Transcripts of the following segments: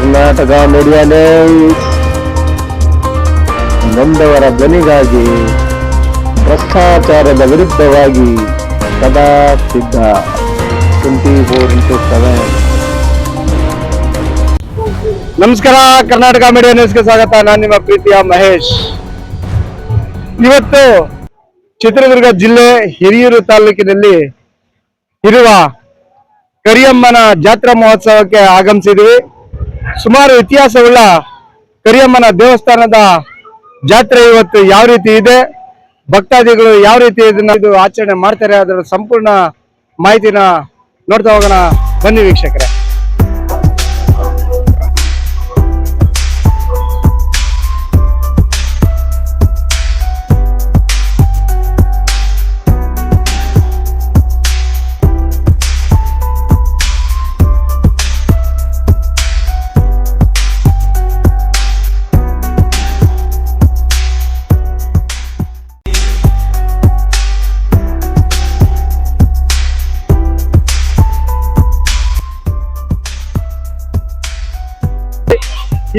Karnataka media ನೊಂದವರ ಧ್ವನಿಗಾಗಿ, ಭ್ರಷ್ಟಾಚಾರದ ವಿರುದ್ಧವಾಗಿ ಸದಾ ಸಿದ್ಧ. Twenty four into seven. ನಮಸ್ಕಾರ, ಕರ್ನಾಟಕ ಮೀಡಿಯಾ ನ್ಯೂಸ್ಗೆ ಸ್ವಾಗತ. ನಾನು ನಿಮ್ಮ ಪ್ರೀತಿಯ ಮಹೇಶ್. ಇವತ್ತು ಚಿತ್ರದುರ್ಗ ಜಿಲ್ಲೆ ಹಿರಿಯೂರು ತಾಲೂಕಿನಲ್ಲಿ ಇರುವ ಕರಿಯಮ್ಮನ ಜಾತ್ರಾ ಮಹೋತ್ಸವಕ್ಕೆ ಆಗಮಿಸಿದ್ವಿ. ಸುಮಾರು ಇತಿಹಾಸವುಳ್ಳ ಕರಿಯಮ್ಮನ ದೇವಸ್ಥಾನದ ಜಾತ್ರೆ ಇವತ್ತು ಯಾವ ರೀತಿ ಇದೆ? ಭಕ್ತಾದಿಗಳು ಯಾವ ರೀತಿ ಇದನ್ನ ಇದು ಆಚರಣೆ ಮಾಡ್ತಾರೆ? ಅದರ ಸಂಪೂರ್ಣ ಮಾಹಿತಿನ ನೋಡ್ತಾ ಹೋಗೋಣ. ಬನ್ನಿ ವೀಕ್ಷಕರೇ.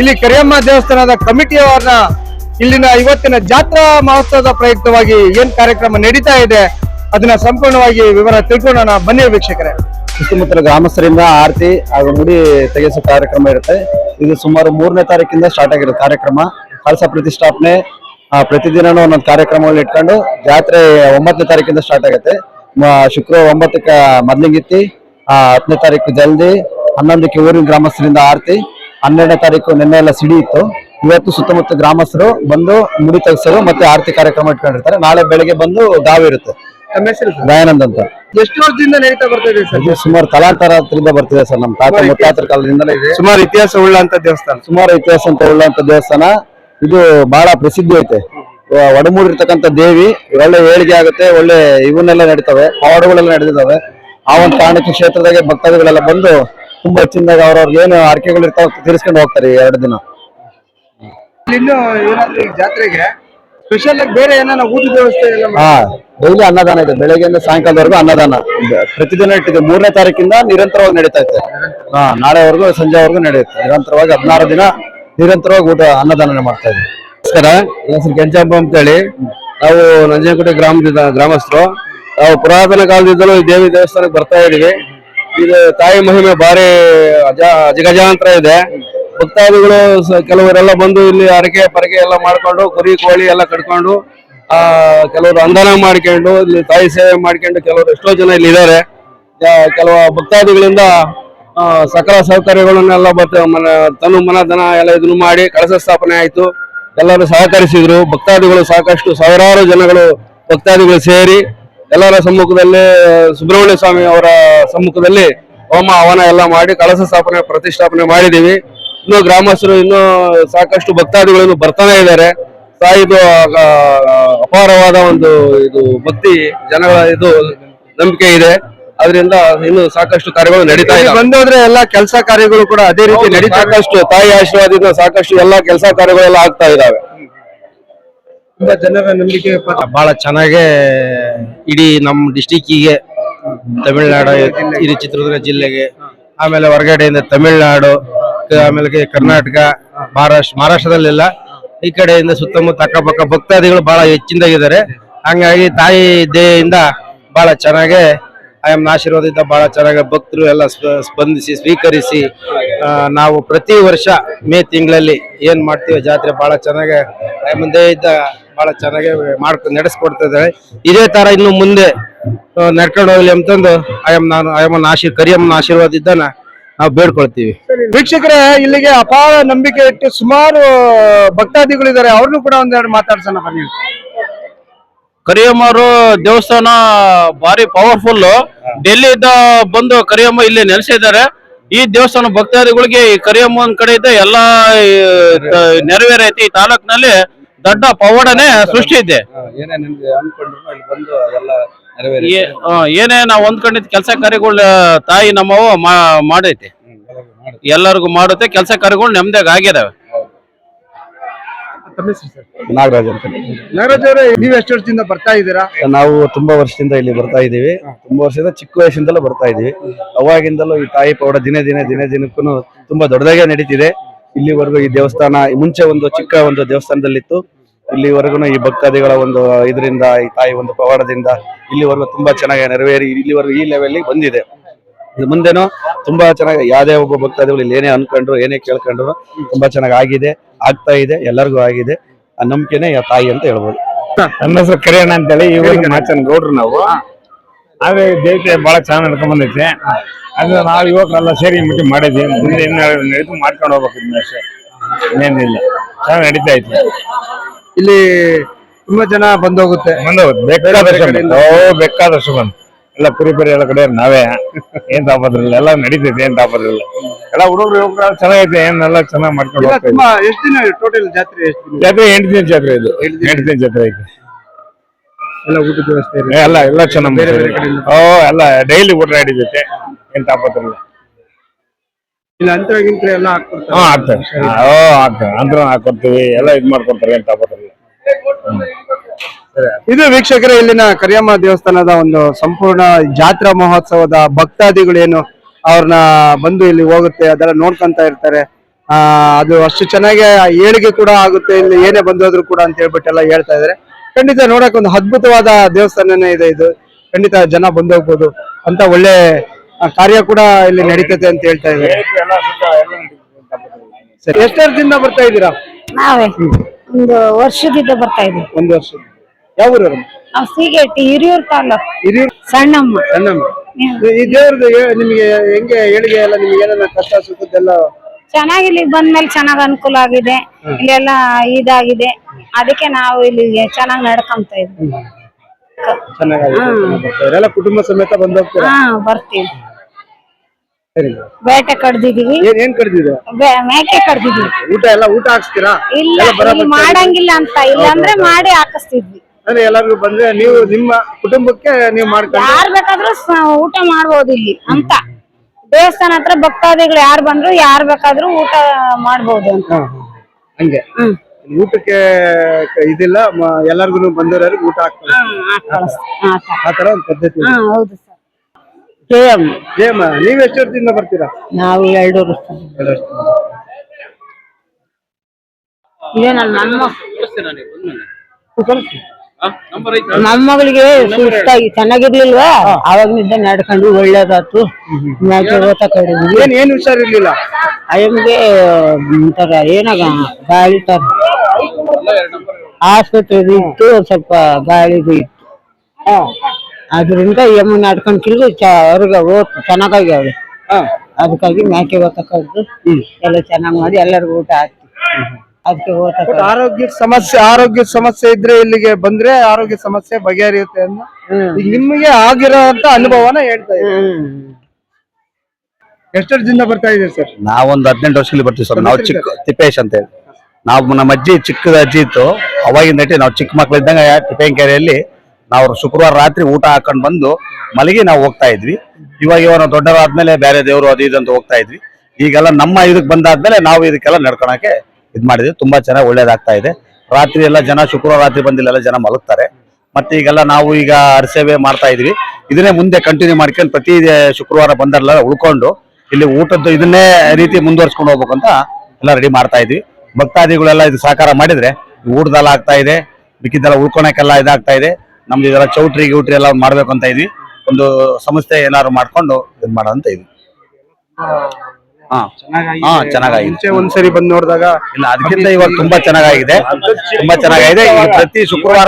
ಇಲ್ಲಿ ಕರಿಯಮ್ಮ ದೇವಸ್ಥಾನದ ಕಮಿಟಿಯವರನ್ನ ಇಲ್ಲಿನ ಇವತ್ತಿನ ಜಾತ್ರಾ ಮಹೋತ್ಸವದ ಪ್ರಯುಕ್ತವಾಗಿ ಏನ್ ಕಾರ್ಯಕ್ರಮ ನಡೀತಾ ಇದೆ ಅದನ್ನ ಸಂಪೂರ್ಣವಾಗಿ ವಿವರ ತಿಳ್ಕೊಳ್ಳೋಣ. ಬನ್ನಿ ವೀಕ್ಷಕರೇ. ಸುತ್ತಮುತ್ತಲ ಗ್ರಾಮಸ್ಥರಿಂದ ಆರತಿ ಹಾಗೂ ಮುಡಿ ತೆಗೆಸೋ ಕಾರ್ಯಕ್ರಮ ಇರುತ್ತೆ. ಇದು ಸುಮಾರು ಮೂರನೇ ತಾರೀಕಿಂದ ಸ್ಟಾರ್ಟ್ ಆಗಿರೋ ಕಾರ್ಯಕ್ರಮ. ಕಳಸ ಪ್ರತಿಷ್ಠಾಪನೆ ಪ್ರತಿದಿನನೂ ಒಂದೊಂದು ಕಾರ್ಯಕ್ರಮಗಳು ಇಟ್ಕೊಂಡು ಜಾತ್ರೆ ಒಂಬತ್ತನೇ ತಾರೀಕಿಂದ ಸ್ಟಾರ್ಟ್ ಆಗುತ್ತೆ. ಶುಕ್ರವಾರ ಒಂಬತ್ತಕ್ಕೆ ಮೊದ್ಲಿಂಗಿತ್ತಿ ಹತ್ತನೇ ತಾರೀಕು ಜಲ್ದಿ, ಹನ್ನೊಂದಕ್ಕೆ ಊರಿನ ಗ್ರಾಮಸ್ಥರಿಂದ ಆರತಿ. ಹನ್ನೆರಡನೇ ತಾರೀಕು ನಿನ್ನೆ ಎಲ್ಲ ಸಿಡಿ ಇತ್ತು. ಇವತ್ತು ಸುತ್ತಮುತ್ತ ಗ್ರಾಮಸ್ಥರು ಬಂದು ಮುಡಿ ತೆಗೆಸೋದು ಮತ್ತೆ ಆರತಿ ಕಾರ್ಯಕ್ರಮ ಇಟ್ಕೊಂಡಿರ್ತಾರೆ. ನಾಳೆ ಬೆಳಗ್ಗೆ ಬಂದು ಗಾವಿ ಇರುತ್ತೆ. ದಯಾನಂದ್ ಅಂತ. ಎಷ್ಟು ವರ್ಷದಿಂದ ನಡೀತಾ ಬರ್ತಿದೆ ಇದೆ ಸರ್? ಇದು ಸುಮಾರು ತಲಾಂತರದಿಂದ ಬರ್ತಿದೆ ಸರ್ ನಮ್ಮ ತಾತ ಮುತ್ತಾತರ ಕಾಲದಿಂದಲೇ ಇದೆ. ಸುಮಾರು ಇತಿಹಾಸ ಉಳ್ಳಂತ ದೇವಸ್ಥಾನ. ಸುಮಾರು ಇತಿಹಾಸ ಅಂತ ಉಳ್ಳಂತ ದೇವಸ್ಥಾನ. ಇದು ಬಹಳ ಪ್ರಸಿದ್ಧಿ ಐತೆ. ಒಡಮೂಡಿರ್ತಕ್ಕಂಥ ದೇವಿ ಒಳ್ಳೆ ಏಳಿಗೆ ಆಗುತ್ತೆ ಒಳ್ಳೆ ಇವನ್ನೆಲ್ಲ ನಡೀತವೆ ಹಾಡುಗಳೆಲ್ಲ ನಡೆದಿದ್ದಾವೆ ಆ ಒಂದು ಕಾರಣಕ್ಕೆ ಕ್ಷೇತ್ರದಾಗೆ ಭಕ್ತಾದಿಗಳೆಲ್ಲ ಬಂದು ತುಂಬಾ ಹೆಚ್ಚಿನದಾಗ ಅವ್ರವ್ರಿಗೆ ಏನು ಹರಕೆಗಳು ಇರ್ತಾವ ತೀರಿಸ್ಕೊಂಡು ಹೋಗ್ತಾರೆ ಈ ಎರಡು ದಿನ. ಇನ್ನು ಏನಾದ್ರು ಈ ಜಾತ್ರೆಗೆ ಸ್ಪೆಷಲ್ ಆಗಿ ಬೇರೆ ಏನಾನ ಊಟದ ವ್ಯವಸ್ಥೆ ಎಲ್ಲ ಹಾ ಡೈಲಿ ಅನ್ನದಾನ ಇದೆ. ಬೆಳಗ್ಗೆಯಿಂದ ಸಾಯಂಕಾಲದವರೆಗೂ ಅನ್ನದಾನ. ಪ್ರತಿದಿನ ಇಟ್ಟಿದೆ ಮೂರನೇ ತಾರೀಕಿಂದ ನಿರಂತರವಾಗಿ ನಡೀತಾ ಇದೆ ಹಾ ನಾಳೆವರೆಗೂ ಸಂಜೆವರೆಗೂ ನಡೆಯುತ್ತೆ. ನಿರಂತರವಾಗಿ ಹದಿನಾರು ದಿನ ನಿರಂತರವಾಗಿ ಊಟ ಅನ್ನದಾನ ಮಾಡ್ತಾ ಇದೆ ನಮಸ್ಕಾರ. ನನ್ನ ಹೆಸರು ಕೆಂಚಪ್ಪ ಅಂತೇಳಿ. ನಾವು ನಂಜನಕೋಟೆ ಗ್ರಾಮದಿಂದ ಗ್ರಾಮಸ್ಥರು. ನಾವು ಪುರಾತನ ಕಾಲದಿಂದಲೂ ಈ ದೇವಿ ದೇವಸ್ಥಾನಕ್ಕೆ ಬರ್ತಾ ಇದೀವಿ ಇದು ತಾಯಿ ಮಹಿಮೆ ಭಾರಿ ಅಜ ಅಜಗಜಾಂತರ ಇದೆ. ಭಕ್ತಾದಿಗಳು ಕೆಲವರೆಲ್ಲ ಬಂದು ಇಲ್ಲಿ ಅರಕೆ ಪರಕೆ ಎಲ್ಲ ಮಾಡ್ಕೊಂಡು, ಕುರಿ, ಕೋಳಿ ಎಲ್ಲ ಕಟ್ಕೊಂಡು, ಆ, ಕೆಲವರು ಅಂದಾನ ಮಾಡ್ಕೊಂಡು, ಇಲ್ಲಿ ತಾಯಿ ಸೇವೆ ಮಾಡ್ಕೊಂಡು ಕೆಲವರು ಎಷ್ಟೋ ಜನ ಇಲ್ಲಿ ಇದ್ದಾರೆ. ಕೆಲವು ಭಕ್ತಾದಿಗಳಿಂದ ಸಕಲ ಸೌಕರ್ಯಗಳನ್ನೆಲ್ಲ ಬರ್ತ ತನು ಮನ ಧನ ಎಲ್ಲ ಇದನ್ನು ಮಾಡಿ ಕಳಸ ಸ್ಥಾಪನೆ ಆಯಿತು. ಎಲ್ಲರೂ ಸಹಕರಿಸಿದ್ರು. ಭಕ್ತಾದಿಗಳು ಸಾಕಷ್ಟು ಸಾವಿರಾರು ಜನಗಳು ಭಕ್ತಾದಿಗಳು ಸೇರಿ ಎಲ್ಲರ ಸಮ್ಮುಖದಲ್ಲಿ ಸುಬ್ರಹ್ಮಣ್ಯ ಸ್ವಾಮಿ ಅವರ ಸಮ್ಮುಖದಲ್ಲಿ ಹೋಮ ಹವನ ಎಲ್ಲ ಮಾಡಿ ಕಳಸ ಸ್ಥಾಪನೆ ಪ್ರತಿಷ್ಠಾಪನೆ ಮಾಡಿದೀವಿ ಇನ್ನು ಗ್ರಾಮಸ್ಥರು ಇನ್ನು ಸಾಕಷ್ಟು ಭಕ್ತಾದಿಗಳು ಬರ್ತಾನೆ ಇದ್ದಾರೆ. ತಾಯಿದು ಅಪಾರವಾದ ಒಂದು ಇದು ಭಕ್ತಿ ಜನಗಳ ಇದು ನಂಬಿಕೆ ಇದೆ. ಅದರಿಂದ ಇನ್ನು ಸಾಕಷ್ಟು ಕಾರ್ಯಗಳು ನಡೀತಾ ಇದೆ ಬಂದೋದ್ರೆ ಎಲ್ಲ ಕೆಲಸ ಕಾರ್ಯಗಳು ಕೂಡ ಅದೇ ರೀತಿ ನಡೀತಾ ಸಾಕಷ್ಟು ತಾಯಿ ಆಶೀರ್ವಾದದಿಂದ ಸಾಕಷ್ಟು ಎಲ್ಲಾ ಕೆಲಸ ಕಾರ್ಯಗಳೆಲ್ಲ ಆಗ್ತಾ ಇದಾವೆ ಜನರ ನಂಬಿಕೆ ಬಹಳ ಚೆನ್ನಾಗೆ ಇಡೀ ನಮ್ಮ ಡಿಸ್ಟಿಕ್ಕಿಗೆ ತಮಿಳ್ನಾಡು, ಇಡೀ ಚಿತ್ರದುರ್ಗ ಜಿಲ್ಲೆಗೆ, ಆಮೇಲೆ ಹೊರಗಡೆಯಿಂದ ತಮಿಳ್ನಾಡು ಆಮೇಲೆ ಕರ್ನಾಟಕ, ಮಹಾರಾಷ್ಟ್ರ, ಮಹಾರಾಷ್ಟ್ರದಲ್ಲೆಲ್ಲ ಈ ಕಡೆಯಿಂದ ಸುತ್ತಮುತ್ತ ಅಕ್ಕಪಕ್ಕ ಭಕ್ತಾದಿಗಳು ಬಹಳ ಹೆಚ್ಚಿಂದಾಗಿದ್ದಾರೆ ಹಂಗಾಗಿ ತಾಯಿ ದೇಹಿಂದ ಬಹಳ ಚೆನ್ನಾಗೆ ಆಯಮ್ನ ಆಶೀರ್ವಾದದಿಂದ ಬಹಳ ಚೆನ್ನಾಗಿ ಭಕ್ತರು ಎಲ್ಲ ಸ್ಪ- ಸ್ಪಂದಿಸಿ, ಸ್ವೀಕರಿಸಿ ನಾವು ಪ್ರತಿ ವರ್ಷ ಮೇ ತಿಂಗಳಲ್ಲಿ ಏನ್ ಮಾಡ್ತೀವಿ ಜಾತ್ರೆ ಬಹಳ ಚೆನ್ನಾಗಿ ಆಯಮ್ಮನ ದಯೆಯಿಂದ ಬಹಳ ಚೆನ್ನಾಗಿ ಮಾಡ್ಕೊ ನಡೆಸ್ಕೊಡ್ತಾ ಇದ್ದಾರೆ ಇದೇ ತರ ಇನ್ನು ಮುಂದೆ ನಡ್ಕೊಂಡು ಹೋಗ್ಲಿ ಅಂತಂದು ಆಯಮ್ ನಾನು ಆಯಮ್ಮನ ಆಶೀರ್ ಕರಿಯಮ್ಮನ ಆಶೀರ್ವಾದದಿಂದ ನಾವು ಬೇಡ್ಕೊಳ್ತೀವಿ. ವೀಕ್ಷಕರೇ ಇಲ್ಲಿಗೆ ಅಪಾರ ನಂಬಿಕೆ ಇಟ್ಟು ಸುಮಾರು ಭಕ್ತಾದಿಗಳಿದ್ದಾರೆ. ಅವ್ರನ್ನು ಕೂಡ ಒಂದೆರಡು ಮಾತಾಡ್ಸೋಣ ಬನ್ನಿ. ಕರಿಯಮ್ಮರು ದೇವಸ್ಥಾನ ಭಾರಿ ಪವರ್ಫುಲ್ ಡೆಲ್ಲಿ ಡೆಲ್ಲಿಯಿಂದ ಬಂದು ಕರಿಯಮ್ಮ ಇಲ್ಲಿ ನೆಲೆಸಿದ್ದಾರೆ. ಈ ದೇವಸ್ಥಾನ ಭಕ್ತಾದಿಗಳಿಗೆ ಈ ಕರಿಯಮ್ಮನ ಕಡೆಯಿಂದ ಎಲ್ಲಾ ನೆರವೇರೈತಿ. ಈ ತಾಲೂಕಿನಲ್ಲಿ ದೊಡ್ಡ ಪವಾಡನೆ ಸೃಷ್ಟಿ ಇದೆ. ಏನೇ ನಿಮ್ಗೆ ಅನ್ಕೊಂಡ್ರು ಇಲ್ಲಿ ಬಂದು ಎಲ್ಲ ನೆರವೇರಿ ಏನೇ ನಾವು ಹೊಂದ್ಕೊಂಡಿದ್ ಕೆಲಸ ಕಾರ್ಯಗಳು ತಾಯಿ ನಮ್ಮವು ಮಾಡೈತಿ. ಎಲ್ಲರಿಗೂ ಮಾಡುತ್ತೆ. ಕೆಲಸ ಕಾರ್ಯಗಳು ನೆಮ್ಮದಿಯಾಗಿ ಆಗಿದಾವೆ ತಮ್ಮ ಹೆಸರು ಸರ್? ನಾಗರಾಜ್ ಅಂತ ನಾಗರಾಜ್ ಅವರೇ ನೀವು ಎಷ್ಟು ವರ್ಷದಿಂದ ಬರ್ತಾ ಇದ್ದೀರಾ? ನಾವು ತುಂಬಾ ವರ್ಷದಿಂದ ಇಲ್ಲಿ ಬರ್ತಾ ಇದ್ದೀವಿ. ತುಂಬಾ ವರ್ಷದಿಂದ ಚಿಕ್ಕ ವಯಸ್ಸಿಂದಲೂ ಬರ್ತಾ ಇದೀವಿ ಅವಾಗಿಂದಲೂ ಈ ತಾಯಿ ಪೌಡ ದಿನೇ ದಿನೇ ದಿನೇ ದಿನಕ್ಕೂ ತುಂಬಾ ದೊಡ್ಡದಾಗೆ ನಡೀತಿದೆ. ಇಲ್ಲಿವರೆಗೂ ಈ ದೇವಸ್ಥಾನ ಮುಂಚೆ ಒಂದು ಚಿಕ್ಕ ಒಂದು ದೇವಸ್ಥಾನದಲ್ಲಿತ್ತು. ಇಲ್ಲಿವರೆಗೂ ಈ ಭಕ್ತಾದಿಗಳ ಒಂದು ಇದರಿಂದ, ಈ ತಾಯಿ ಒಂದು ಪವಾಡದಿಂದ ಇಲ್ಲಿವರೆಗೂ ತುಂಬಾ ಚೆನ್ನಾಗಿ ನೆರವೇರಿ, ಇಲ್ಲಿವರೆಗೂ ಈ ಲೆವೆಲ್ ಬಂದಿದೆ. ಇದು ಮುಂದೆನೂ ತುಂಬಾ ಚೆನ್ನಾಗಿ, ಯಾವುದೇ ಒಬ್ಬ ಭಕ್ತಾದಿಗಳು ಇಲ್ಲಿ ಏನೇ ಅನ್ಕೊಂಡ್ರು, ಏನೇ ಕೇಳ್ಕೊಂಡ್ರು ತುಂಬಾ ಚೆನ್ನಾಗಿ ಆಗಿದೆ, ಆಗ್ತಾ ಇದೆ, ಎಲ್ಲರಿಗೂ ಆಗಿದೆ. ಆ ನಂಬಿಕೆನೆ ತಾಯಿ ಅಂತ ಹೇಳ್ಬೋದು. ನನ್ನ ಹೆಸರು ಕರಿಯಣ್ಣ ಅಂತೇಳಿ ಇವಾಗ ಮಾಚನ್ ಗೌಡ್ರು ನಾವು. ಆದ್ರೆ ದೇಶ ಬಹಳ ಚೆನ್ನಾಗಿ ನಡ್ಕೊಂಡ್ ಬಂದೈತೆ ಅದು ನಾವು ಯುವಕರೆಲ್ಲ ಸೇರಿ ಮೀಟಿಂಗ್ ಮಾಡಿದ್ವಿ. ಮುಂದೆ ಇನ್ನು ನಡೆದು ಮಾಡ್ಕೊಂಡು ಹೋಗ್ಬೇಕು ಇದನ್ನ ಅಷ್ಟೇ. ಇನ್ನೇನಿಲ್ಲ ಚೆನ್ನಾಗಿ ನಡೀತಾ ಐತೆ. ಇಲ್ಲಿ ತುಂಬಾ ಜನ ಬಂದೋಗುತ್ತೆ. ಬಂದೋಗುತ್ತೆ. ಬೇಕಾದಷ್ಟು ಬಂದು. ಓ ಬೇಕಾದಷ್ಟು ಬಂದು. ಎಲ್ಲ ಕುರಿ ಪರಿ ಎಲ್ಲ ಕಡೆ ನಾವೇ. ಏನ್ ತಾಪದ್ರಿಲ್ಲ ಎಲ್ಲ ನಡೀತೈತೆ ಏನ್ ತಾಪದ್ರಿಲ್ಲ ಎಲ್ಲ ಹುಡುಗರು ಯುವಕರು ಚೆನ್ನಾಗೈತೆ ಏನೆಲ್ಲ ಚೆನ್ನಾಗಿ ಮಾಡ್ಕೊಂಡು ಇಲ್ಲ ಹೋಗ್ತಾ ತುಂಬಾ ಎಷ್ಟು ದಿನ ಟೋಟಲ್ ಜಾತ್ರೆ ಎಷ್ಟು ದಿನ? ಜಾತ್ರೆ ಎಂಟು ದಿನ ಜಾತ್ರೆ ಇದು. ಎಂಟು ದಿನ ಜಾತ್ರೆ ಐತೆ. ಎಲ್ಲ ಊಟದ ವ್ಯವಸ್ಥೆ ಇದೆ ಎಲ್ಲ ಎಲ್ಲ ಚೆನ್ನಾಗಿ ಬೇರೆ ಬೇರೆ ಕಡೆಯಿಂದ. ಓ ಎಲ್ಲ ಡೈಲಿ ಊಟ ನಡೀತೈತೆ ಏನ್ ತಾಪತ್ರಲ್ಲ ಇಲ್ಲ ಅಂತರ ಗಿಂತರ ಎಲ್ಲ ಹಾಕ್ಕೊಡ್ತಾರೆ. ಹಾ ಆಗ್ತದೆ ಓ ಆಗ್ತದೆ ಅಂತರ ಹಾಕೊಡ್ತೀವಿ ಎಲ್ಲ ಇದ್ ಮಾಡ್ಕೊಡ್ತಾರೆ. ಅಂತ ಬರಲ್ಲ ಇದು ವೀಕ್ಷಕರೇ ಇಲ್ಲಿನ ಕರಿಯಮ್ಮ ದೇವಸ್ಥಾನದ ಒಂದು ಸಂಪೂರ್ಣ ಜಾತ್ರಾ ಮಹೋತ್ಸವದ ಭಕ್ತಾದಿಗಳೇನು ಅವ್ರನ್ನ ಬಂದು ಇಲ್ಲಿ ಹೋಗುತ್ತೆ ಅದೆಲ್ಲ ನೋಡ್ಕೊಂತ ಇರ್ತಾರೆ. ಆ ಅದು ಅಷ್ಟು ಚೆನ್ನಾಗಿ ಏಳಿಗೆ ಕೂಡ ಆಗುತ್ತೆ ಇಲ್ಲಿ ಏನೇ ಬಂದೋದ್ರು ಕೂಡ ಅಂತ ಹೇಳ್ಬಿಟ್ಟೆಲ್ಲ ಹೇಳ್ತಾ ಇದಾರೆ ಖಂಡಿತ ನೋಡಕ್ ಒಂದು ಅದ್ಭುತವಾದ ದೇವಸ್ಥಾನನೇ ಇದೆ ಇದು. ಖಂಡಿತ ಜನ ಬಂದು ಹೋಗ್ಬೋದು. ಅಂತ ಒಳ್ಳೆ ಕಾರ್ಯ ಕೂಡ ಇಲ್ಲಿ ನಡೀತದೆ ಅಂತ ಹೇಳ್ತಾ ಇದ್ದಾರೆ. ಸರಿ. ಎಷ್ಟು ಬರ್ತಾ ಇದ್ದೀರಾ? ನಾವೇ. ಒಂದು ವರ್ಷದಿಂದ ಬರ್ತಾ ಇದ್ದೀವಿ. ಒಂದು ವರ್ಷ. ಯಾವ ಊರವರು? ನಾವು ಸೀಗೆಟ್ಟಿ ಹಿರಿಯೂರ್ ತಾಲೂಕ್. ಹಿರಿಯೂರು? ಸಣ್ಣಮ್ಮ. ಅಣ್ಣಮ್ಮ ಈ ದೇವ್ರದ್ದು ನಿಮಗೆ ಹೆಂಗೆ ಏಳಿಗೆ ಎಲ್ಲ ನಿಮ್ಗೆ ಏನೆಲ್ಲ ಕಷ್ಟ ಸುಖದ್ದೆಲ್ಲ ಚೆನ್ನಾಗಿ ಇಲ್ಲಿಗೆ ಬಂದ್ಮೇಲೆ ಚೆನ್ನಾಗ್ ಅನುಕೂಲ ಆಗಿದೆ. ಇಲ್ಲೆಲ್ಲ ಇದಾಗಿದೆ. ಅದಕ್ಕೆ ನಾವು ಇಲ್ಲಿ ಚೆನ್ನಾಗಿ ನಡ್ಕೊಂತ ಇದ್ವಿ. ಕುಟುಂಬ ಸಮೇತ ಬಂದು ಹೋಗ್ತೀರಾ ಹಾ ಬರ್ತೀವಿ. ಸರಿ. ಬೇಟೆ ಕಡ್ದಿದೀವಿ. ಏನ್ ಏನ್ ಕಡ್ದಿದೆ ಬೆ- ಮೇಕೆ ಕಡ್ದಿದೀವಿ. ಊಟ ಎಲ್ಲ ಊಟ ಹಾಕ್ಸ್ತೀರಾ? ಇಲ್ಲ ಎಲ್ಲ ಬರಾಬರ್ ಇಲ್ಲಿ ಮಾಡಂಗಿಲ್ಲ ಅಂತ. ಇಲ್ಲಾಂದ್ರೆ ಮಾಡಿ ಹಾಕಿಸ್ತಿದ್ವಿ. ಅಂದ್ರೆ ಎಲ್ಲರಿಗೂ ಬಂದ್ರೆ ನೀವು ನಿಮ್ಮ ಕುಟುಂಬಕ್ಕೆ ನೀವು ಮಾಡ್ಕೊಂಡು ಯಾರ್ ಬೇಕಾದ್ರೂ ಸ- ಊಟ ಮಾಡ್ಬೋದು ಇಲ್ಲಿ ಅಂತ. ದೇವಸ್ಥಾನ ಹತ್ರ ಭಕ್ತಾದಿಗಳು ಯಾರು ಬಂದ್ರು ಯಾರು ಬೇಕಾದ್ರು ಊಟ ಮಾಡಬಹುದು ಅಂತ. ಹಂಗೆ. ಹ್ಮ್. ಊಟಕ್ಕೆ ಇದಿಲ್ಲ ಎಲ್ಲರಿಗೂ ಬಂದವರಿಗೆ ಊಟ ಹಾಕ್ತಾರೆ ಹ್ಮ್ ಹಾಕ್ ಕಳಿಸ್ತೀವಿ. ಹಾ, ತ- ಆ ತರ ಒಂದು ಪದ್ಧತಿ ಹಾ ಹೌದು ಸರ್ ಕೇಳಮ್ಮ ಜಯಮ್ಮ ನೀವ್ ಎಷ್ಟು ವರ್ಷದಿಂದ ಬರ್ತೀರಾ? ನಾವು ಎರಡು ವರ್ಷ. ಇದೇ ನನ್ನ ಮೊಮ್ಮ ಮಗಳಿಗೆ ಸುಸ್ತಾಗಿ ಚೆನ್ನಾಗಿರ್ಲಿಲ್ವಾ? ಅವಾಗಿನಿಂದ ನಡ್ಕೊಂಡು ಒಳ್ಳೇದಾತು ಓತ ಕಡಿದ್ವಿ ಏನ್ ಏನ್ ಹುಷಾರಿರ್ಲಿಲ್ಲ? ಅಯ್ಯಮ್ಗೆ ಒಂಥರ ಏನಾಗ ಗಾಳಿ ತರ ಆಸ್ಪತ್ರೆ ಇತ್ತು ಒಂದ್ ಸ್ವಲ್ಪ ಗಾಳಿದು ಇತ್ತು. ಅದರಿಂದ ಯಮ್ಮ ನಡ್ಕೊಂಡು ಕಿಲ್ದು ಅವ್ರಿಗೆ ಓದ್ ಚೆನ್ನಾಗಾಗಿ ಅವ್ರು ಹಾ. ಅದಕ್ಕಾಗಿ ಮ್ಯಾಕೆ ಓತ ಕಡ್ದು ಎಲ್ಲ ಚೆನ್ನಾಗಿ ಮಾಡಿ ಎಲ್ಲರಿಗೂ ಊಟ ಹಾಕಿ ಅದಕ್ಕೆ ಆರೋಗ್ಯದ ಸಮಸ್ಯೆ ಆರೋಗ್ಯದ ಸಮಸ್ಯೆ ಇದ್ರೆ ಇಲ್ಲಿಗೆ ಬಂದ್ರೆ ಆರೋಗ್ಯ ಸಮಸ್ಯೆ ಬಗೆಹರಿಯುತ್ತೆ ಅಂತ ಈಗ ನಿಮಗೆ ಆಗಿರೋಂತ ಅನುಭವನ ಹೇಳ್ತಾ ಇದ್ದೀನಿ ಎಷ್ಟು ದಿನ ಬರ್ತಾ ಇದ್ದೀರಿ ಸರ್? ನಾವೊಂದು ಹದಿನೆಂಟು ವರ್ಷದಲ್ಲಿ ಬರ್ತೀವಿ ಸರ್. ನಾವು ಚಿಕ್ಕ ತಿಪ್ಪೇಶ್ ಅಂತ ಹೇಳಿ. ನಾವು ನಮ್ಮ ಅಜ್ಜಿ ಚಿಕ್ಕದ ಅಜ್ಜಿ ಇತ್ತು. ಅವಾಗಿಂದ ನಾವು ಚಿಕ್ಕ ಮಕ್ಳಿದ್ದಂಗ ತಿಪ್ಪೇಂಕೆರೆಯಲ್ಲಿ ನಾವು ಶುಕ್ರವಾರ ರಾತ್ರಿ ಊಟ ಹಾಕೊಂಡು ಬಂದು ಮಲಗಿ ನಾವು ಹೋಗ್ತಾ ಇದ್ವಿ. ಇವಾಗ ಇವಾಗ ದೊಡ್ಡವರಾದ್ಮೇಲೆ ಬೇರೆ ದೇವರು ಅದು ಇದು ಅಂತ ಹೋಗ್ತಾ ಇದ್ವಿ. ಈಗೆಲ್ಲ ನಮ್ಮ ಇದಕ್ಕೆ ಬಂದಾದ್ಮೇಲೆ ನಾವು ಇದಕ್ಕೆಲ್ಲ ನಡ್ಕೊಳಕ್ಕೆ ಇದ್ ಮಾಡಿದ್ವಿ ತುಂಬಾ ಚೆನ್ನಾಗಿ ಒಳ್ಳೇದಾಗ್ತಾ ಇದೆ. ರಾತ್ರಿ ಎಲ್ಲ ಜನ, ಶುಕ್ರವಾರ ರಾತ್ರಿ ಬಂದಿಲ್ಲ ಜನ ಮಲಗ್ತಾರೆ. ಮತ್ತೆ ಈಗೆಲ್ಲ ನಾವು ಈಗ ಅರಸೇವೆ ಮಾಡ್ತಾ ಇದ್ವಿ. ಇದನ್ನೇ ಮುಂದೆ ಕಂಟಿನ್ಯೂ ಮಾಡ್ಕೊಂಡು ಪ್ರತಿ ಶುಕ್ರವಾರ ಬಂದರೆಲ್ಲ ಉಳ್ಕೊಂಡು ಇಲ್ಲಿ ಊಟದ್ದು ಇದನ್ನೇ ರೀತಿ ಮುಂದುವರ್ಸ್ಕೊಂಡು ಹೋಗ್ಬೇಕು ಅಂತ ಎಲ್ಲ ರೆಡಿ ಮಾಡ್ತಾ ಇದ್ವಿ. ಭಕ್ತಾದಿಗಳೆಲ್ಲ ಇದು ಸಹಕಾರ ಮಾಡಿದ್ರೆ ಊಟದಲ್ಲ ಆಗ್ತಾ ಇದೆ, ಮಿಕ್ಕಿದ್ದೆಲ್ಲ ಉಳ್ಕೊಳಕ್ಕೆಲ್ಲ ಇದಾಗ್ತಾ ಇದೆ. ನಮ್ದು ಇದೆಲ್ಲ ಚೌಟ್ರಿ ಗೌಟ್ರಿ ಎಲ್ಲ ಮಾಡ್ಬೇಕು ಅಂತ ಇದ್ವಿ. ಒಂದು ಸಂಸ್ಥೆ ಏನಾದ್ರು ಮಾಡ್ಕೊಂಡು ಇದು ಮಾಡೋ ಅಂತ ಇದ್ವಿ ಹಾ. ಹಾ ಮುಂಚೆ ಒಂದ್ಸರಿ ಬಂದ್ ನೋಡಿದಾಗ ಇಲ್ಲ ಅದಕ್ಕಿಂತ ಇವಾಗ ತುಂಬಾ ಚೆನ್ನಾಗಾಗಿದೆ. ತುಂಬಾ ಚೆನ್ನಾಗಾಗಿದೆ. ಈಗ ಪ್ರತಿ ಶುಕ್ರವಾರ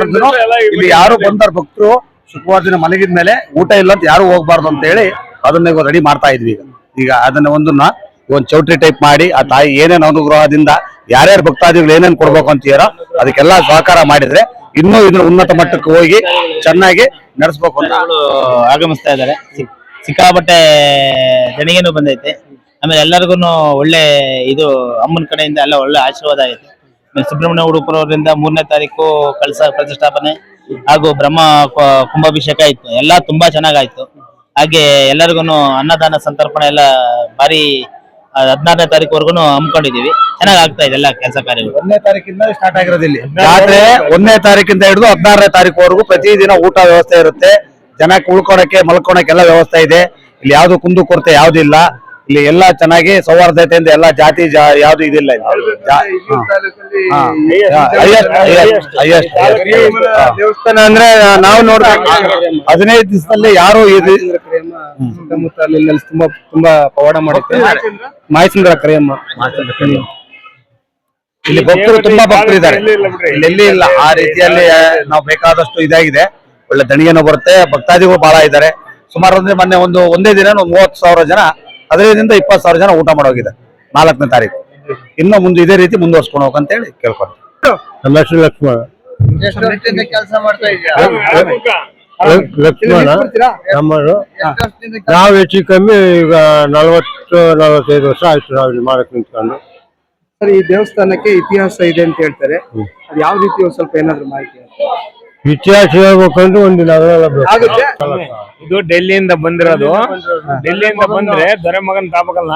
ಇಲ್ಲಿ ಯಾರು ಬಂದಾರ ಭಕ್ತರು ಶುಕ್ರವಾರ ದಿನ ಮಲಗಿದ ಮೇಲೆ ಊಟ ಇಲ್ಲ ಅಂತ ಯಾರು ಹೋಗ್ಬಾರ್ದು ಅಂತ ಹೇಳಿ ಅದನ್ನ ಇವಾಗ ರೆಡಿ ಮಾಡ್ತಾ ಇದ್ವಿ ಈಗ. ಈಗ ಅದನ್ನ ಒಂದನ್ನ ಒಂದ್ ಚೌಟ್ರಿ ಟೈಪ್ ಮಾಡಿ ಆ ತಾಯಿ ಏನೇನು ಅನುಗ್ರಹದಿಂದ ಯಾರ್ಯಾರು ಭಕ್ತಾದಿಗಳು ಏನೇನು ಕೊಡ್ಬೇಕು ಅಂತೀರೋ ಅದಕ್ಕೆಲ್ಲ ಸಹಕಾರ ಮಾಡಿದ್ರೆ ಇನ್ನೂ ಇದನ್ನ ಉನ್ನತ ಮಟ್ಟಕ್ಕೆ ಹೋಗಿ ಚೆನ್ನಾಗಿ ನಡೆಸ್ಬೇಕು ಅಂತ ಆಗಮಿಸ್ತಾ ಇದ್ದಾರೆ. ಸಿಕ್ಕಾಪಟ್ಟೆ ಜನಿಗೆನೂ ಬಂದೈತೆ. ಆಮೇಲೆ ಎಲ್ಲರಿಗೂ ಒಳ್ಳೆ ಇದು ಅಮ್ಮನ ಕಡೆಯಿಂದ ಎಲ್ಲ ಒಳ್ಳೆ ಆಶೀರ್ವಾದ ಆಯಿತು. ಆಮೇಲೆ ಸುಬ್ರಹ್ಮಣ್ಯ ಉಡುಪುರವರಿಂದ ಮೂರನೇ ತಾರೀಕು ಕಳಸ ಪ್ರತಿಷ್ಠಾಪನೆ ಹಾಗೂ ಬ್ರಹ್ಮ ಕ- ಕುಂಭಾಭಿಷೇಕ ಇತ್ತು ಎಲ್ಲ ತುಂಬಾ ಚೆನ್ನಾಗಾಯ್ತು. ಹಾಗೆ ಎಲ್ಲರಿಗೂ ಅನ್ನದಾನ ಸಂತರ್ಪಣೆ ಎಲ್ಲ ಭಾರಿ ಹದಿನಾರನೇ ತಾರೀಕುವರೆಗೂ ಹಮ್ಮಿಕೊಂಡಿದೀವಿ ಚೆನ್ನಾಗಿ ಆಗ್ತಾ ಇದೆ ಎಲ್ಲ ಕೆಲಸ ಕಾರ್ಯಗಳು. ಒಂದನೇ ತಾರೀಕಿಂದ ಸ್ಟಾರ್ಟ್ ಆಗಿರೋದಿಲ್ಲ ಆದ್ರೆ ಜಾತ್ರೆ ಒಂದನೇ ತಾರೀಕಿಂದ ಹಿಡಿದು ಹದಿನಾರನೇ ತಾರೀಕುವರೆಗೂ ಪ್ರತಿದಿನ ಊಟ ವ್ಯವಸ್ಥೆ ಇರುತ್ತೆ. ಜನಕ್ಕೆ ಉಳ್ಕೊಳಕ್ಕೆ ಮಲ್ಕೊಳಕ್ಕೆ ಎಲ್ಲ ವ್ಯವಸ್ಥೆ ಇದೆ. ಇಲ್ಲಿ ಯಾವ್ದು ಕುಂದು ಕೊರತೆ ಯಾವ್ದಿಲ್ಲ. ಇಲ್ಲಿ ಎಲ್ಲಾ ಚೆನ್ನಾಗಿ ಸೌಹಾರ್ದತೆಯಿಂದ ಎಲ್ಲಾ ಜಾತಿ ಜಾ- ಯಾವ್ದು ಇದಿಲ್ಲ ಇಲ್ಲಿ. ದೇವಸ್ಥಾನ ಅಂದ್ರೆ ನಾವು ನೋಡ್ಬೇಕು ಹದಿನೈದು ದಿವಸದಲ್ಲಿ ಯಾರು ಇದು ಸುತ್ತಮುತ್ತ ಅಲ್ಲಿ ತುಂಬಾ ತುಂಬಾ ಪವಾಡ ಮಾಡುತ್ತೆ. ಮಾಯಚಂದ್ರ ಕರಿಯಮ್ಮ ಇಲ್ಲಿ ಭಕ್ತರು ತುಂಬಾ ಭಕ್ತರು ಇದ್ದಾರೆ. ಇಲ್ಲಿ ಇಲ್ಲ ಆ ರೀತಿಯಲ್ಲಿ ನಾವು ಬೇಕಾದಷ್ಟು ಇದಾಗಿದೆ. ಒಳ್ಳೆ ದಣಿಗೆನೂ ಬರುತ್ತೆ. ಭಕ್ತಾದಿಗಳು ಬಹಳ ಇದ್ದಾರೆ. ಸುಮಾರು ಅಂದ್ರೆ ಮೊನ್ನೆ ಒಂದು ಒಂದೇ ದಿನ ಒಂದು ಮೂವತ್ತು ಸಾವಿರ ಜನ ಹದಿನೈದರಿಂದ ಇಪ್ಪತ್ತು ಸಾವಿರ ಜನ ಊಟ ಮಾಡೋಗಿದೆ ನಾಲ್ಕನೇ ತಾರೀಕು. ಇನ್ನು ಮುಂದೆ ಇದೇ ರೀತಿ ಮುಂದುವರ್ಸ್ಕೊಂಡು ಹೋಗಂತ ಹೇಳಿ ಕೇಳ್ಕೊಂಡು ನಮ್ಮ ಹೆಸರು ಲಕ್ಷ್ಮಣ. ಕೆಲಸ ಮಾಡ್ತಾ ಲಕ್ಷ್ಮಣ ನಾವು ಹೆಚ್ಚು ಕಮ್ಮಿ ಈಗ ನಲವತ್ತು ನಲವತ್ತೈದು ವರ್ಷ ಆಯ್ತು ನಾವು ಇಲ್ಲಿ ಮಾಡಕ್ ನಿಂತ್ಕೊಂಡು. ಸರ್ ಈ ದೇವಸ್ಥಾನಕ್ಕೆ ಇತಿಹಾಸ ಇದೆ ಅಂತ ಹೇಳ್ತಾರೆ. ಅದು ಯಾವ ರೀತಿ ಒಂದ್ ಸ್ವಲ್ಪ ಏನಾದ್ರು ಮಾಹಿತಿ ಇತಿಹಾಸ ಹೇಳ್ಬೇಕಂದ್ರೆ ಒಂದು ಇದು ಡೆಲ್ಲಿಯಿಂದ ಬಂದಿರೋದು. ಡೆಲ್ಲಿಯಿಂದ ಬಂದ್ರೆ ದೊರೆ ಮಗನ್ ತಾಪಕಲ್ಲ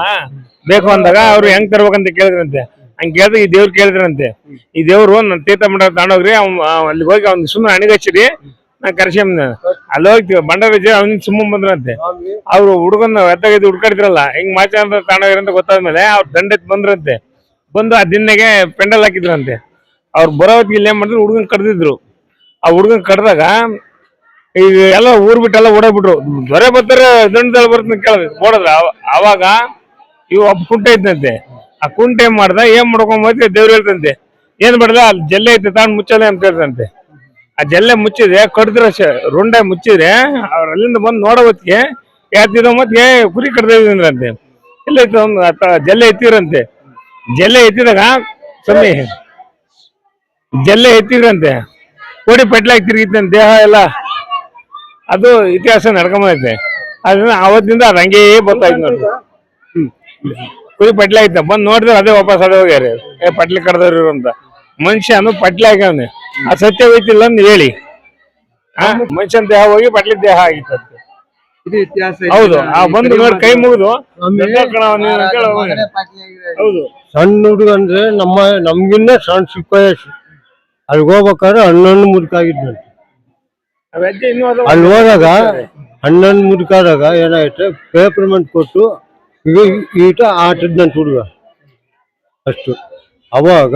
ಬೇಕು ಅಂದಾಗ ಅವ್ರು ಹೆಂಗ್ ತರ್ಬೇಕಂತ ಕೇಳಿದ್ರಂತೆ. ಹಂಗ್ ಕೇಳಿದ್ರೆ ಈ ದೇವ್ರು ಕೇಳಿದ್ರಂತೆ. ಈ ದೇವ್ರು ನನ್ ತೀರ್ಥ ಮಠ ತಗೊಂಡೋಗ್ರಿ ಅವ್ ಅಲ್ಲಿಗೆ ಹೋಗಿ ಅವ್ನ್ ಸುಮ್ಮನೆ ಅಣಿಗಚ್ಚಿರಿ ನಾ ಕರ್ಸಿ ಅಲ್ಲಿ ಹೋಗ್ತೀವಿ. ಬಂಡಾರ ಅವ್ನ ಸುಮ್ಮನೆ ಬಂದ್ರಂತೆ. ಅವ್ರು ಹುಡುಗನ ಎತ್ತಾಗಿದ್ದು ಹುಡ್ಕಾಡ್ತಿರಲ್ಲ ಹೆಂಗ್ ಮಾಚ ಅಂತ ತಗೊಂಡೋಗ್ರಿ ಅಂತ ಗೊತ್ತಾದ್ಮೇಲೆ ಅವ್ರು ದಂಡೆತ್ ಬಂದ್ರಂತೆ. ಬಂದು ಆ ದಿನಗೆ ಪೆಂಡಲ್ ಹಾಕಿದ್ರಂತೆ. ಅವ್ರು ಬರೋ ಇಲ್ಲೇ ಇಲ್ಲಿ ಏನ್ ಮಾಡಿದ್ರು ಹುಡುಗನ್ ಕಡ್ದಿದ್ರು ಆ ಹುಡುಗನ್ ಕಡ್ದಾಗ ಈಗ ಎಲ್ಲ ಊರ್ ಬಿಟ್ಟೆಲ್ಲ ಓಡೋಗ್ಬಿಟ್ರು. ದೊರೆ ಬರ್ತಾರೆ ದಂಡದಳ ಬರ್ತಾನೆ ಕೇಳಿದ್ರು ಓಡದ್ರ ಅವಾಗ ಇವ್ ಒಬ್ಬ ಕುಂಟೆ ಇದ್ದಂತೆ ಆ ಕುಂಟೆ ಮಾಡ್ದ, ಏನ್ ಮಾಡ್ಕೊಂಡ್ ಹೋಗಿ ದೇವ್ರು ಹೇಳ್ತಂತೆ. ಏನ್ ಮಾಡ್ದ, ಅಲ್ಲಿ ಜಲ್ಲೆ ಐತೆ ತಾನು ಮುಚ್ಚಲ್ಲ ಅಂತ ಹೇಳ್ತಂತೆ. ಆ ಜಲ್ಲೆ ಮುಚ್ಚಿದ್ರೆ, ಕಡ್ದ್ರ ರುಂಡೆ ಮುಚ್ಚಿದ್ರೆ, ಅವ್ರ ಅಲ್ಲಿಂದ ಬಂದು ನೋಡೋ ಹೊತ್ತಿಗೆ ಯಾತಿದ ಮತ್ತೆ ಕುರಿ ಕಡ್ದಂತೆ ಇಲ್ಲ ಐತೆ ಒಂದು ಜಲ್ಲೆ ಎತ್ತಿದ್ರಂತೆ. ಜಲ್ಲೆ ಎತ್ತಿದಾಗ ಸಮಯ ಜಲ್ಲೆ ಎತ್ತಿದ್ರಂತೆ. ಕೋಡಿ ಪೆಟ್ಲಾಗಿ ನನ್ನ ದೇಹ ಎಲ್ಲ. ಅದು ಇತಿಹಾಸ ನಡ್ಕೊಂಬೈತೆ ಅದನ್ನ ಅವತ್ತಿಂದ ಅದು ಹಂಗೇ ಬರ್ತಾ ಇತ್ತು ನೋಡಿ ಕೋಡಿ ಕುರಿ ಪಟ್ಲೆ ಐತೆ ಬಂದ್ ನೋಡಿದ್ರೆ ಅದೇ ವಾಪಸ್ ಅದೇ ಹೋಗ್ಯಾರ. ಏ ಪಟ್ಲಿ ಕಡ್ದವ್ರು ಅಂತ ಅಂತ. ಮನುಷ್ಯನು ಪಟ್ಲೆ ಹಾಕವ್ನೆ ಆ ಸತ್ಯ ಹೋಯ್ತಿಲ್ಲ ಅಂತ ಹೇಳಿ. ಆ ಮನುಷ್ಯನ ದೇಹ ಹೋಗಿ ಪಟ್ಲಿ ದೇಹ ಆಗಿತ್ತು ಅದ್ಕೆ. ಇದು ಇತಿಹಾಸ ಇದೆ. ಹೌದು. ಆ ಬಂದು ನೋಡಿ ಕೈ ಮುಗಿದು. ಹೌದು. ಸಣ್ಣ ಹುಡುಗ ಅಂದ್ರೆ ನಮ್ಮ ನಮ್ಗಿನ್ನ ಸಣ್ಣ ಚಿಕ್ಕ ವಯಸ್ಸು. ಅಲ್ಲಿಗೆ ಹೋಗ್ಬೇಕಾದ್ರೆ ಹನ್ನೊಂದು ಮುದುಕಾಗಿದ್ದಂತೆ ಅಲ್ಲಿ ಹೋದಾಗ ಹನ್ನೊಂದು ಮುದುಕಾದಾಗ ಏನಾಯ್ತು ಪೇಪರ್ಮೆಂಟ್ ಕೊಟ್ಟು ಈಗ ಈಟ ಆಟದಂತ ಹುಡುಗ. ಅಷ್ಟು. ಅವಾಗ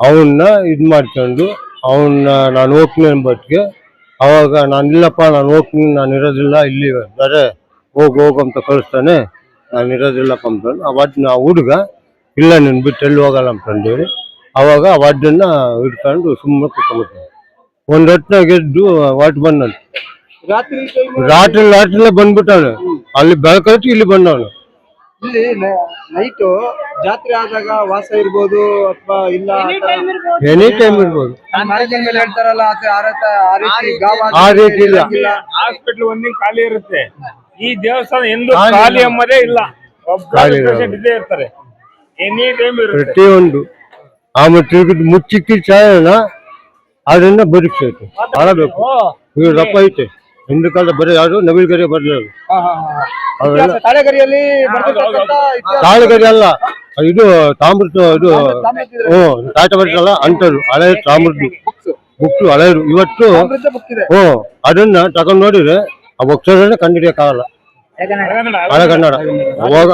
ಅವನ್ನ ಇದು ಮಾಡ್ಕೊಂಡು ಅವನ್ನ ನಾನು ಹೋಗ್ತೀನಿ ಅಂಬಟ್ಗೆ ಅವಾಗ ನಾನು ಇಲ್ಲಪ್ಪ, ನಾನು ಹೋಗ್ತೀನಿ, ನಾನು ಇರೋದಿಲ್ಲ, ಇಲ್ಲಿ ಬೇರೆ, ಹೋಗಿ, ಹೋಗು ಅಂತ ಕಳಿಸ್ತಾನೆ. ನಾನು ಇರೋದಿಲ್ಲಪ್ಪ ಅಂತಂದು ಅವತ್ತು ನಾ ಹುಡುಗ ಇಲ್ಲ ನೀನು ಬಿಟ್ಟು ಎಲ್ಲಿ ಹೋಗಲ್ಲ ಅಂತಂದೇಳಿ ಅವಾಗ ಅವಡ್ಡನ್ನ ಹಿಡ್ಕೊಂಡು ಸುಮ್ಮನೆ ಕುತ್ಕೊಂಡ್ಬಿಟ್ಟು ಒಂದ್ ಹೊತ್ತಿನಾಗ ಗೆದ್ದು ವಾಟ್ ಬಂದ್ ರಾತ್ರಿ ರಾತ್ರಿ ರಾತ್ರಿಲೇ ಬಂದ್ಬಿಟ್ಟವನು. ಅಲ್ಲಿ ಬೆಳಕೈತಿ ಇಲ್ಲಿ ಬಂದವನು. ಇಲ್ಲಿ ನೈಟ್ ಜಾತ್ರೆ ಆದಾಗ ವಾಸ ಇರ್ಬೋದು ಅಥವಾ ಇಲ್ಲ ಎನಿ ಟೈಮ್ ಇರ್ಬೋದು. ಮೇಲೆ ಹೇಳ್ತಾರಲ್ಲ ಆ ರೀತಿ- ಆ ರೀತಿ ಗಾವ ಆ ರೀತಿ ಇಲ್ಲ. ಇಲ್ಲ. ಹಾಸ್ಪಿಟ್ಲ್ ಒಂದೇ ಖಾಲಿ ಇರುತ್ತೆ. ಈ ದೇವಸ್ಥಾನ ಎಂದು ಖಾಲಿ ಖಾಲಿ ಇಲ್ಲ. ಎಂಬುದೇ ಇಲ್ಲ. ಒಬ್ಬ ಖಾಲಿ ಇಲ್ಲ. patient ಇದ್ದೇ ಇರ್ತಾರೆ. ಎನಿ ಟೈಮ್ ಇರುತ್ತೆ. ಪ್ರತಿಯೊಂದು. ಆಮೇಲೆ ತಿರುಗಿದ್ ಮುಚ್ಚಿಕ್ಕಿ ಚಾಯನ ಅದನ್ನ ಬದುಕಬೇಕು ಬಹಳ ಬೇಕು ಇವ್ರ ರಪ್ಪ ಐತೆ. ಹಿಂದಿನ ಕಾಲದ ಬರೀ ಯಾರು ನವಿಲ್ಗರಿ ಬರ್ಲಿಲ್ಲ. ಅವೆಲ್ಲ ತಾಳೆಗರಿಯಲ್ಲಿ ತಾಳಗರಿ ಅಲ್ಲ ಇದು ತಾಮ್ರದ ಇದು ಹ್ಮ್ ಹ್ಞೂ ತಾಟ ಬರ್ತಲ್ಲ ಅಂಟರು ಹಳೆ ತಾಮ್ರದ್ದು ಬುಕ್ಸು ಹಳೆಯರು ಇವತ್ತು ಹ್ಞೂ ಅದನ್ನ ತಗೊಂಡ್ ನೋಡಿದ್ರೆ ಆ ಅಕ್ಷರನೇ ಕಂಡಿಡಿಯಕ್ಕಾಗಲ್ಲ ಹಳೆ ಕನ್ನಡ. ಅವಾಗ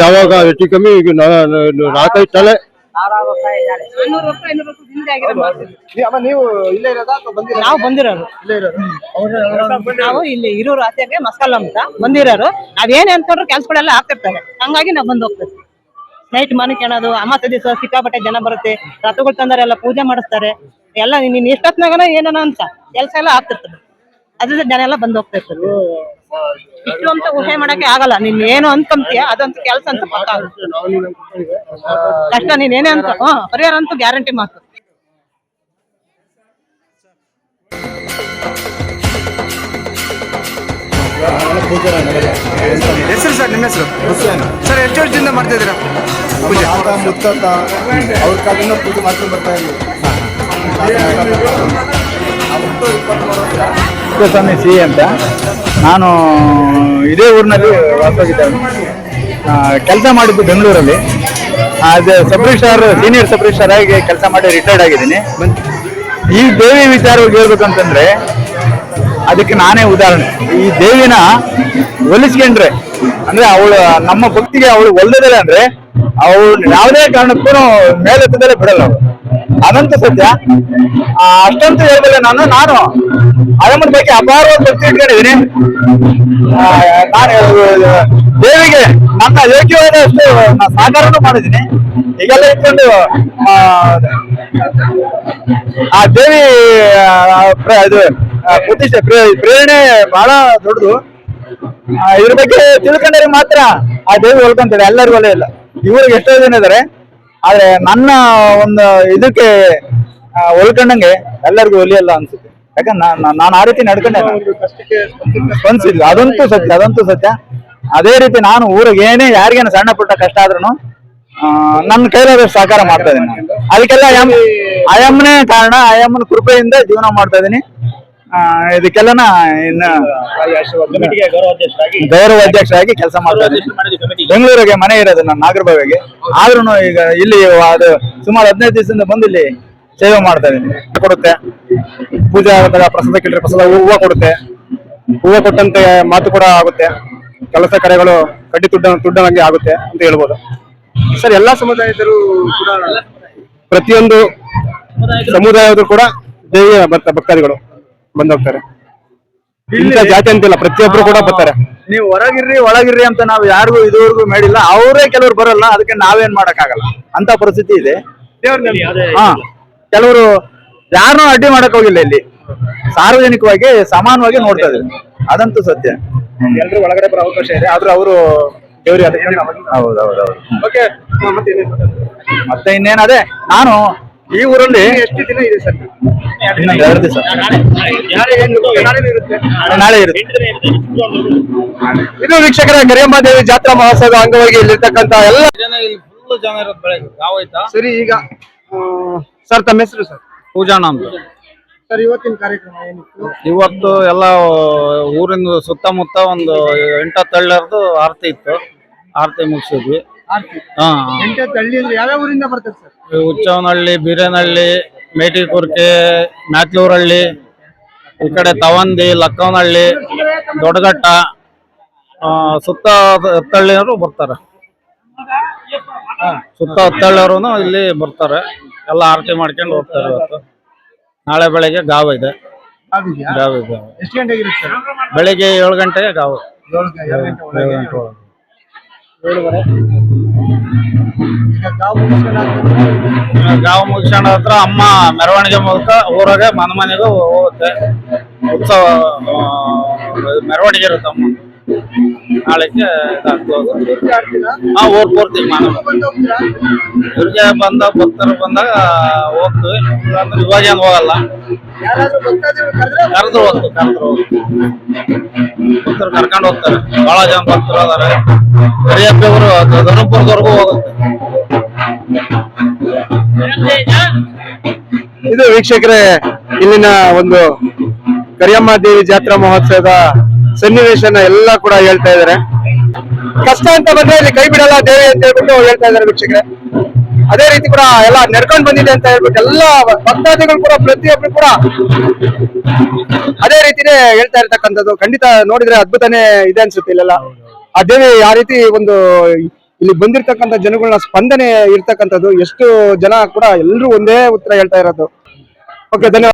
ಯಾವಾಗ ಹೆಚ್ಚು ಕಮ್ಮಿ ಈಗ ನಾಲ್ಕೈದು ನಾ- ಅಮ್ಮ ನೀವು ಇಲ್ಲೇ ಇರೋದಾ ಅಥವಾ ಬಂದಿರೋದಾ? ನಾವು ಬಂದಿರೋರು ಇಲ್ಲೇ ಇರೋದು? ನಾವು ಇಲ್ಲಿ ಇರೋರು ಆಚೆಗೆ ಮಸ್ಕಲ್ ಅಂತ ಬಂದಿರೋರು. ನಾವೇನ್ ಅನ್ಕೊಂಡ್ರು ಕೆಲ್ಸಗಳೆಲ್ಲ ಆಗ್ತಿರ್ತಾರೆ ಹಂಗಾಗಿ ನಾವು ಬಂದು ಹೋಗ್ತೇವೆ. ನೈಟ್ ಮನಿಕೊಳ್ಳೋದು ಅಮಾಸೆ ದಿವಸ ಸಿಕ್ಕಾಪಟ್ಟೆ ಜನ ಬರುತ್ತೆ. ರಥಗಳು ತಂದರೆ ಎಲ್ಲ ಪೂಜೆ ಮಾಡಿಸ್ತಾರೆ. ಎಲ್ಲ ನೀನ್ ಎಷ್ಟೊತ್ನಾಗನ ಏನನ ಅಂತ. ಕೆಲಸ ಎಲ್ಲ ಆಗ್ತಿರ್ತದೆ. ಅದ್ರಿಂದ ಜನ ಎಲ್ಲ ಬಂದು ಹೋಗ್ತಿರ್ತಾರೆ ಇಷ್ಟು ಅಂತ ಊಹೆ ಮಾಡಕ್ಕೆ ಆಗಲ್ಲ. ನೀನ್ ಏನು ಅನ್ಕೊಂತೀಯ ಅದಂತ ಕೆಲಸ ಅಂತ ಪಕ್ಕ ಕಷ್ಟ ನೀನ್ ಏನೇ ಅಂತ ಪರಿಹಾರ ಅಂತೂ ಗ್ಯಾರಂಟಿ ಮಾತು. ಹೆಸರು ಸರ್ ನಿಮ್ಮ ಹೆಸರು? ಸರ್ ಎಷ್ಟು ವರ್ಷದಿಂದ ಮಾಡ್ತಾ ಇದ್ದೀರಾ? ಪೂಜೆ ಮುತ್ತಾತ ಅವ್ರ ಕಾಲಿನ ಪೂಜೆ ಮಾಡ್ಕೊಂಡು ಬರ್ತಾ ಇದ್ವಿ. ಸ್ವಾಮಿ ಸಿ ಅಂತ. ನಾನು ಇದೇ ಊರಿನಲ್ಲಿ ವಾಸವಾಗಿದ್ದೇನೆ ಕೆಲಸ ಮಾಡಿದ್ದು ಬೆಂಗಳೂರಲ್ಲಿ. ಅದು ಸಬ್ ಸೀನಿಯರ್ ಸಬ್ ಆಗಿ ಕೆಲಸ ಮಾಡಿ ರಿಟೈರ್ಡ್ ಆಗಿದ್ದೀನಿ. ಈ ದೇವಿ ವಿಚಾರವಾಗಿ ಹೇಳ್ಬೇಕಂತಂದ್ರೆ, ಅದಕ್ಕೆ ನಾನೇ ಉದಾಹರಣೆ. ಈ ದೇವಿನ ಒಲಿಸ್ಕೊಂಡ್ರೆ ಅಂದ್ರೆ ಅವಳು, ನಮ್ಮ ಭಕ್ತಿಗೆ ಅವಳು ಒಲ್ದದಲ್ಲ ಅಂದ್ರೆ, ಅವಳು ಯಾವುದೇ ಕಾರಣಕ್ಕೂ ಮೇಲೆತ್ತದಲ್ಲೇ ಬಿಡಲ್ಲ ಅವಳು. ಅದಂತೂ ಸತ್ಯ. ಅಷ್ಟಂತ ಹೇಳ್ಬಲ್ಲ ನಾನು ನಾನು ಅದಮ್ಮನ ಬಗ್ಗೆ ಅಪಾರವಾದ ಭಕ್ತಿ ಇಟ್ಕೊಂಡಿದ್ದೀನಿ. ನಾನು ದೇವಿಗೆ ನನ್ನ ಯೋಗ್ಯವಾದಷ್ಟು ಸಾಕಾರನೂ ಮಾಡಿದ್ದೀನಿ. ಈಗೆಲ್ಲ ಇಟ್ಕೊಂಡು ಆ, ದೇವಿ ಇದು ಪ್ರತಿಷ್ಠೆ ಪ್ರ- ಪ್ರೇರಣೆ ಬಹಳ ದೊಡ್ಡದು. ಇದ್ರ ಬಗ್ಗೆ ತಿಳ್ಕೊಂಡ್ರೆ ಮಾತ್ರ ಆ ದೇವಿ ಹೊಲ್ಕೊಂತಾರೆ ಎಲ್ಲರಿಗೂ ಒಲೆ ಇಲ್ಲ ಇವ್ರಿಗೆ ಎಷ್ಟೋ ಜನ ಇದಾರೆ ಆದ್ರೆ ನನ್ನ ಒಂದು ಇದಕ್ಕೆ ಒಳ್ಕೊಂಡಂಗೆ ಎಲ್ಲರಿಗೂ ಒಲಿಯಲ್ಲ ಅನ್ಸುತ್ತೆ. ಯಾಕಂದ್ರೆ ನಾನು ಆ ರೀತಿ ನಡ್ಕೊಂಡೆ ಅನ್ಸಿದ್ವಿ ಅದಂತೂ ಸತ್ಯ ಅದಂತೂ ಸತ್ಯ. ಅದೇ ರೀತಿ ನಾನು ಊರಿಗೆ ಏನೇ ಯಾರಿಗೇನು ಸಣ್ಣ ಪುಟ್ಟ ಕಷ್ಟ ಆದ್ರೂ ನನ್ನ ಕೈಲಾದ ಸಹಕಾರ ಮಾಡ್ತಾ ಇದ್ದೀನಿ ಅದಕ್ಕೆಲ್ಲ ಅಯಮ್ ಅಯಮ್ನೇ ಕಾರಣ ಅಯಮ್ಮನ ಕೃಪೆಯಿಂದ ಜೀವನ ಮಾಡ್ತಾ ಇದ್ದೀನಿ. ಇದಕ್ಕೆಲ್ಲನ ಇನ್ನ ಗೌರವ ಅಧ್ಯಕ್ಷರಾಗಿ ಕೆಲಸ ಮಾಡ್ತಾರೆ ಬೆಂಗಳೂರಿಗೆ ಮನೆ ಇರೋದು ನಾನು ನಾಗರಬಾವಿಗೆ. ಆದ್ರೂ ಈಗ ಇಲ್ಲಿ ಅದು ಸುಮಾರು ಹದಿನೈದು ದಿವಸದಿಂದ ಬಂದು ಇಲ್ಲಿ ಸೇವೆ ಮಾಡ್ತಾ ಕೊಡುತ್ತೆ. ಪೂಜೆ ಆದಾಗ ಪ್ರಸಾದ ಕೇಳಿದ್ರೆ ಪ್ರಸಾದ ಹೂವು ಕೊಡುತ್ತೆ. ಹೂವು ಕೊಟ್ಟಂತೆ ಮಾತು ಕೂಡ ಆಗುತ್ತೆ. ಕೆಲಸ ಕಾರ್ಯಗಳು ಕಡ್ಡಿ ತುಡ್ಡ ತುಡ್ಡಂಗೆ ಆಗುತ್ತೆ ಅಂತ ಹೇಳ್ಬೋದು. ಸರ್, ಎಲ್ಲಾ ಸಮುದಾಯದರು ಕೂಡ ಪ್ರತಿಯೊಂದು ಸಮುದಾಯದ್ರು ಕೂಡ ದೇವಿಯ ಭಕ್ತ ಭಕ್ತಾದಿಗಳು ಬಂದೋಗ್ತಾರೆ. ಇಂಥ ಜಾತಿ ಅಂತಿಲ್ಲ ಪ್ರತಿಯೊಬ್ರು ಕೂಡ ಬರ್ತಾರೆ. ನೀವು ಹೊರಗಿರ್ರಿ ಒಳಗಿರ್ರಿ ಅಂತ ನಾವು ಯಾರಿಗೂ ಇದುವರೆಗೂ ಮಾಡಿಲ್ಲ ಅವರೇ ಕೆಲವ್ರು ಬರಲ್ಲ ಅದಕ್ಕೆ ನಾವೇನ್ ಮಾಡಕ್ಕಾಗಲ್ಲ. ಅಂತ ಪರಿಸ್ಥಿತಿ ಇದೆ. ಹಾ ಕೆಲವರು ಯಾರನ್ನೂ ಅಡ್ಡಿ ಮಾಡಕ್ ಹೋಗಿಲ್ಲ ಇಲ್ಲಿ. ಸಾರ್ವಜನಿಕವಾಗಿ ಸಮಾನವಾಗಿ ನೋಡ್ತಾ ಇದ್ರು ಅದಂತೂ ಸತ್ಯ. ಎಲ್ಲರೂ ಒಳಗಡೆ ಬರೋ ಅವಕಾಶ ಇದೆ ಆದ್ರೂ ಅವರು ದೇವ್ರಿಗೆ ಅದಕ್ಕೆ ಹೌದೌದೌದು ಮತ್ತೆ ಇನ್ನೇನದೇ ಅದೇ ನಾನು ಈ ಊರಲ್ಲಿ ಎಷ್ಟು ದಿನ ಇದೆ ಸರ್? ಎರಡು ದಿವಸ. ನಾಳೆ ಇರುತ್ತೆ? ಇದು ವೀಕ್ಷಕರ ಗರಿಯಮ್ಮ ದೇವಿ ಜಾತ್ರಾ ಮಹೋತ್ಸವದ ಅಂಗವಾಗಿ ಇಲ್ಲಿರ್ತಕ್ಕಂತ ಎಲ್ಲ ಜನ ಇಲ್ಲಿ ಫುಲ್ ಜನ ಇರೋದು ಬೆಳಗ್ಗೆ. ಆಯ್ತಾ? ಸರಿ ಈಗ ಸರ್ ತಮ್ಮ ಹೆಸರು ಸರ್? ಪೂಜಾಣ ಅಂತ ಸರ್ ಇವತ್ತಿನ ಕಾರ್ಯಕ್ರಮ ಏನಿತ್ತು ಇವತ್ತು ಎಲ್ಲ ಊರಿನ ಸುತ್ತಮುತ್ತ ಒಂದು ಎಂಟತ್ತಳ್ಳರದು ಆರತಿ ಇತ್ತು. ಆರತಿ ಮುಗಿಸಿದ್ವಿ. ಆರ್ತಿ. ಹಾ. ಎಂಟೆ ತಳ್ಳಿ ಅಂದ್ರೆ ಯಾವ್ಯಾವ ಊರಿಂದ ಬರ್ತದೆ ಸರ್? ಹುಚ್ಚವನಹಳ್ಳಿ ಬೀರೇನಹಳ್ಳಿ ಮೇಟಿಕುರ್ಕೆ ಮ್ಯಾತ್ಲೂರಹಳ್ಳಿ ಈ ಕಡೆ ತವಂದಿ ಲಕ್ಕವನಹಳ್ಳಿ ದೊಡ್ಡಘಟ್ಟ ಸುತ್ತ ಹತ್ತಳ್ಳಿಯವರು ಬರ್ತಾರೆ. ಸುತ್ತ ಹತ್ತಳ್ಳಿಯವರು ಇಲ್ಲಿ ಬರ್ತಾರೆ. ಎಲ್ಲ ಆರತಿ ಮಾಡ್ಕೊಂಡು ಹೋಗ್ತಾರೆ ಇವತ್ತು. ನಾಳೆ ಬೆಳಗ್ಗೆ ಗಾವ ಇದೆ. ಗಾವ ಇದೆ. ಬೆಳಿಗ್ಗೆ ಏಳು ಗಂಟೆಗೆ ಗಾವು. ಏಳು ಗಂಟೆ ಏಳುವರೆ ಈಗ ಗಾವು ಮುಗಿಸ್ಕೊಂಡ ಹತ್ರ ಅಮ್ಮ ಮೆರವಣಿಗೆ ಮೂಲಕ ಊರಾಗೆ ಮನೆ ಮನೆಗೂ ಹೋಗುತ್ತೆ. ಉತ್ಸವ ಮೆರವಣಿಗೆ ಇರುತ್ತೆ ಅಮ್ಮ. ನಾಳೆಗೆ ಹಾ ಮನೆ ಬಂದು ಹೋಗ್ತೀರಾ ಇವ್ರಿಗೆ ಬಂದ ಭಕ್ತರು ಬಂದಾಗ ಹೋಗ್ತೀವಿ. ಅಂದ್ರೆ ಇವಾಗ ಏನು ಹೋಗಲ್ಲ. ಕರೆದ್ರೆ ಕರೆದ್ರು ಹೋಗ್ತು ಕರೆದ್ರು ಭಕ್ತರು ಕರ್ಕೊಂಡು ಹೋಗ್ತಾರೆ. ಬಹಳ ಜನ ಭಕ್ತರು ಅದಾರೆ. ಕರಿಯಪ್ಪವರು ಧರ್ಮಪುರದವರೆಗೂ ಹೋಗುತ್ತೆ. ಇದು ವೀಕ್ಷಕರೇ ಇಲ್ಲಿನ ಒಂದು ಕರಿಯಮ್ಮ ದೇವಿ ಜಾತ್ರಾ ಮಹೋತ್ಸವದ ಸನ್ನಿವೇಶನ ಎಲ್ಲ ಕೂಡ ಹೇಳ್ತಾ ಇದಾರೆ ಕಷ್ಟ ಅಂತ ಬಂದ್ರೆ ಇಲ್ಲಿ ಕೈ ಬಿಡಲ್ಲ, ದೇವಿ ಅಂತ ಹೇಳ್ಬಿಟ್ಟು ಹೇಳ್ತಾ ಇದಾರೆ ವೀಕ್ಷಕರೇ. ಅದೇ ರೀತಿ ಕೂಡ ಎಲ್ಲ ನಡ್ಕೊಂಡ್ ಬಂದಿದೆ ಅಂತ ಹೇಳ್ಬಿಟ್ಟು ಎಲ್ಲ ಭಕ್ತಾದಿಗಳು ಕೂಡ, ಪ್ರತಿಯೊಬ್ರು ಕೂಡ ಅದೇ ರೀತಿನೇ ಹೇಳ್ತಾ ಇರ್ತಕ್ಕಂಥದ್ದು. ಖಂಡಿತ ನೋಡಿದ್ರೆ ಅದ್ಭುತನೇ ಇದೆ ಅನ್ಸುತ್ತೆ ಇಲ್ಲೆಲ್ಲ. ಆ ದೇವಿ ಯಾವ ರೀತಿ ಒಂದು ಇಲ್ಲಿ ಬಂದಿರ್ತಕ್ಕಂಥ ಜನಗಳನ್ನ ಸ್ಪಂದನೆ ಇರ್ತಕ್ಕಂಥದ್ದು, ಎಷ್ಟು ಜನ ಕೂಡ ಎಲ್ಲರೂ ಒಂದೇ ಉತ್ತರ ಹೇಳ್ತಾ ಇರೋದು. ಓಕೆ ಧನ್ಯವಾದ.